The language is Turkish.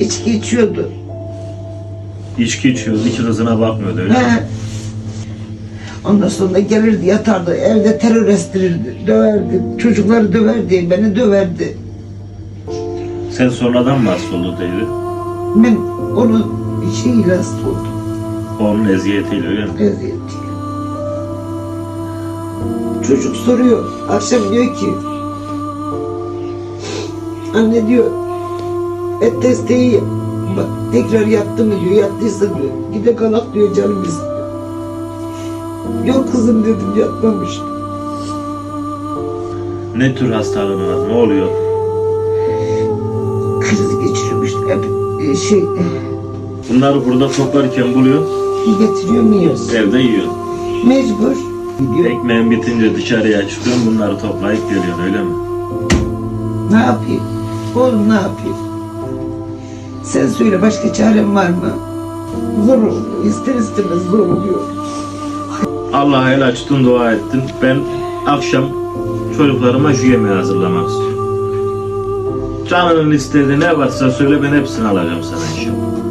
İçki içiyordu. İçki içiyordu, iki kızına bakmıyordu öyle mi? He. Ondan sonra gelirdi yatardı evde terör estirirdi, döverdi. Çocukları döverdi, beni döverdi. Sen sonradan mı hasta oldu teyze? Ben onun şeyiyle hasta oldum. Onun eziyetiyle öyle mi? Eziyetiyle. Çocuk soruyor. Akşam diyor ki Anne diyor et testeyi bak tekrar yattı mı diyor. Yattıysa diyor. Gide kalak diyor canım istiyor. Yok kızım dedim yatmamış. Ne tür hastalığın var? Ne oluyor? Kriz geçiriyormuş. Hep e, şey e, Bunları burada toplarken buluyor, getiriyor mu yiyoruz? evde yiyor. Mecbur. Gidiyor. Ekmeğin bitince dışarıya çıkıyor, bunları toplayıp geliyor öyle mi? Ne yapayım? Oğlum ne yapayım? Sen söyle başka çarem var mı? Zor oluyor. İster istemez zor oluyor. Allah'a el açtın, dua ettin. Ben akşam çocuklarıma şu yemeği hazırlamak istiyorum. Canının istediği ne varsa söyle ben hepsini alacağım sana inşallah.